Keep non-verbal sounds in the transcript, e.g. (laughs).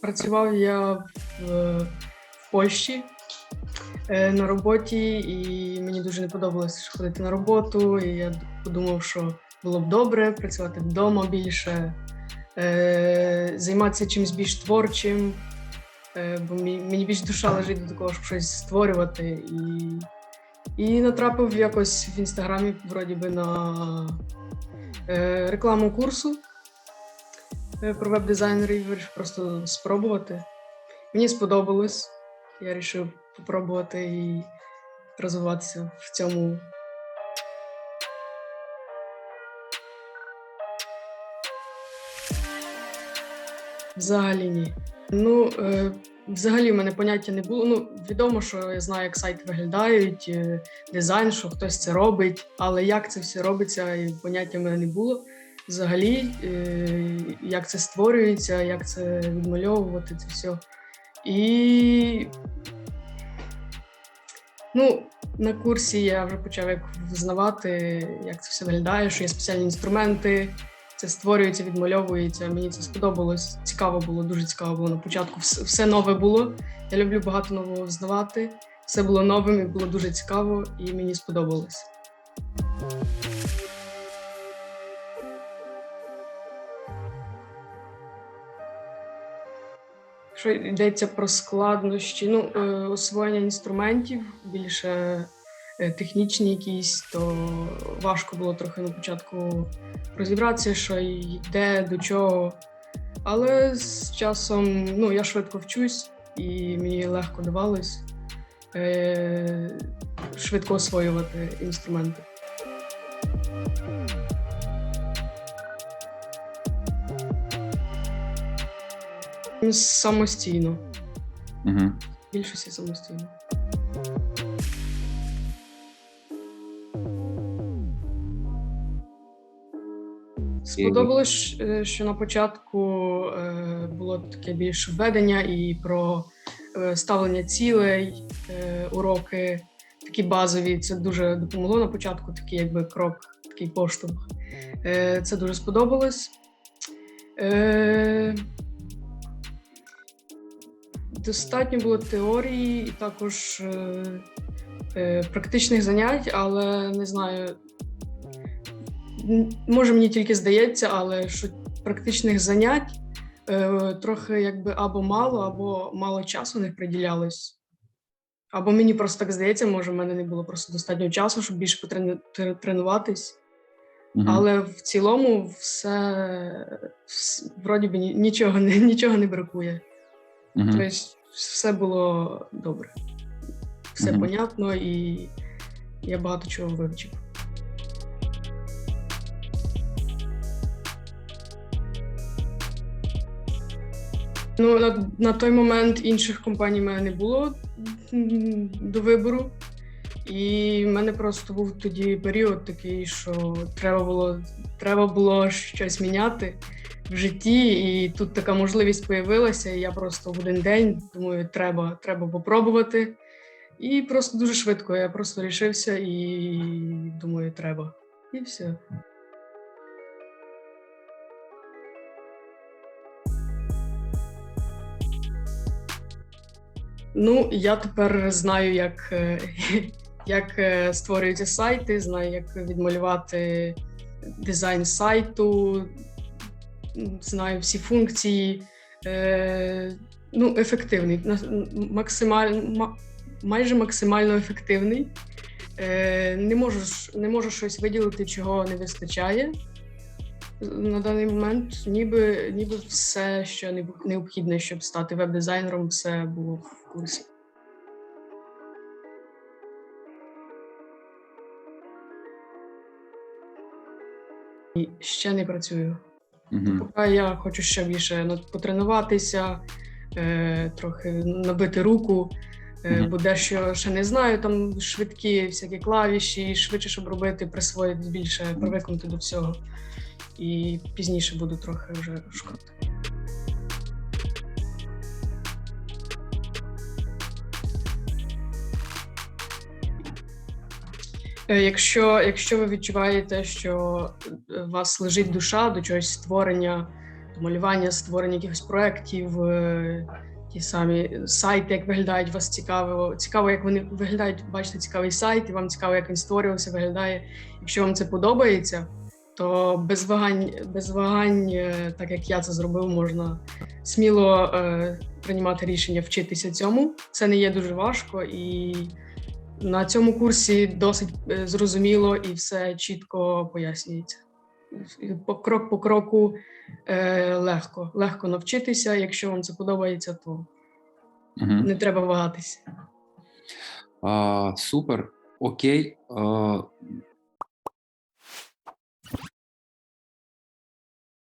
Працював я в, в Польщі е, на роботі, і мені дуже не подобалося ходити на роботу. І я подумав, що було б добре працювати вдома більше, е, займатися чимось більш творчим, е, бо мені, більш душа лежить до такого, щоб щось створювати. І, і натрапив якось в інстаграмі, вроді би, на е, рекламу курсу е, про веб-дизайнера і вирішив просто спробувати. Мені сподобалось. Я вирішив спробувати і розвиватися в цьому. Взагалі ні. Ну, е, взагалі в мене поняття не було. Ну, відомо, що я знаю, як сайти виглядають, е, дизайн, що хтось це робить, але як це все робиться, і поняття в мене не було. Взагалі, е, як це створюється, як це відмальовувати, це все. І ну, на курсі я вже почав як взнавати, як це все виглядає, що є спеціальні інструменти, це створюється, відмальовується. Мені це сподобалось. Цікаво було, дуже цікаво було на початку. Все, нове було. Я люблю багато нового взнавати. Все було новим і було дуже цікаво, і мені сподобалось. Якщо йдеться про складнощі, ну, е, освоєння інструментів, більше е, технічні якісь, то важко було трохи на початку розібратися, що йде, до чого. Але з часом ну, я швидко вчусь і мені легко давалось е, швидко освоювати інструменти. Самостійно. Угу. Більшості самостійно. Сподобалось, е, що на початку е, було таке більш введення і про е, ставлення цілей, уроки такі базові. Це дуже допомогло на початку, такий якби крок, такий поштовх. Це дуже сподобалось. Достатньо було теорії і також е, е, практичних занять, але не знаю. Може, мені тільки здається, але що практичних занять е, трохи якби або мало, або мало часу не приділялось. Або мені просто так здається, може, в мене не було просто достатньо часу, щоб більше потрену- тре- тренуватись. Угу. Але в цілому все, вс- вроді би нічого, (laughs) нічого не бракує. Угу. Тобто все було добре, все Мгм. понятно, і я багато чого вивчив. Ну, на, на той момент інших компаній в мене не було до вибору. І в мене просто був тоді період такий, що треба було, треба було щось міняти в житті, і тут така можливість появилася. І я просто в один день думаю, треба, треба попробувати. І просто дуже швидко я просто рішився і думаю, треба. І все. Ну, я тепер знаю, як, (laughs) як е, створюються сайти, знаю, як відмалювати дизайн сайту, знаю всі функції. Е, ну, ефективний, на- максималь, майже максимально ефективний. Е, не, можу, не можу щось виділити, чого не вистачає. На даний момент ніби, ніби все, що необхідне, щоб стати веб-дизайнером, все було в курсі. Ще не працюю. Угу. Поки я хочу ще більше потренуватися, е, трохи набити руку, е, угу. бо дещо ще не знаю, там швидкі всякі клавіші, швидше, щоб робити, присвоїти більше, привикнути до всього. І пізніше буду трохи вже шукати. Якщо, якщо ви відчуваєте, що е, у вас лежить душа до чогось створення, малювання, створення якихось проєктів, е, ті самі сайти, як виглядають, вас цікаво. Цікаво, як вони виглядають. Бачите цікавий сайт, і вам цікаво, як він створювався, виглядає. Якщо вам це подобається, то без вагань, без вагань, е, так як я це зробив, можна сміло е, приймати рішення вчитися цьому. Це не є дуже важко, і на цьому курсі досить е, зрозуміло і все чітко пояснюється. По крок по кроку е, легко. Легко навчитися. Якщо вам це подобається, то Угу. не треба вагатися. А, супер. Окей. А,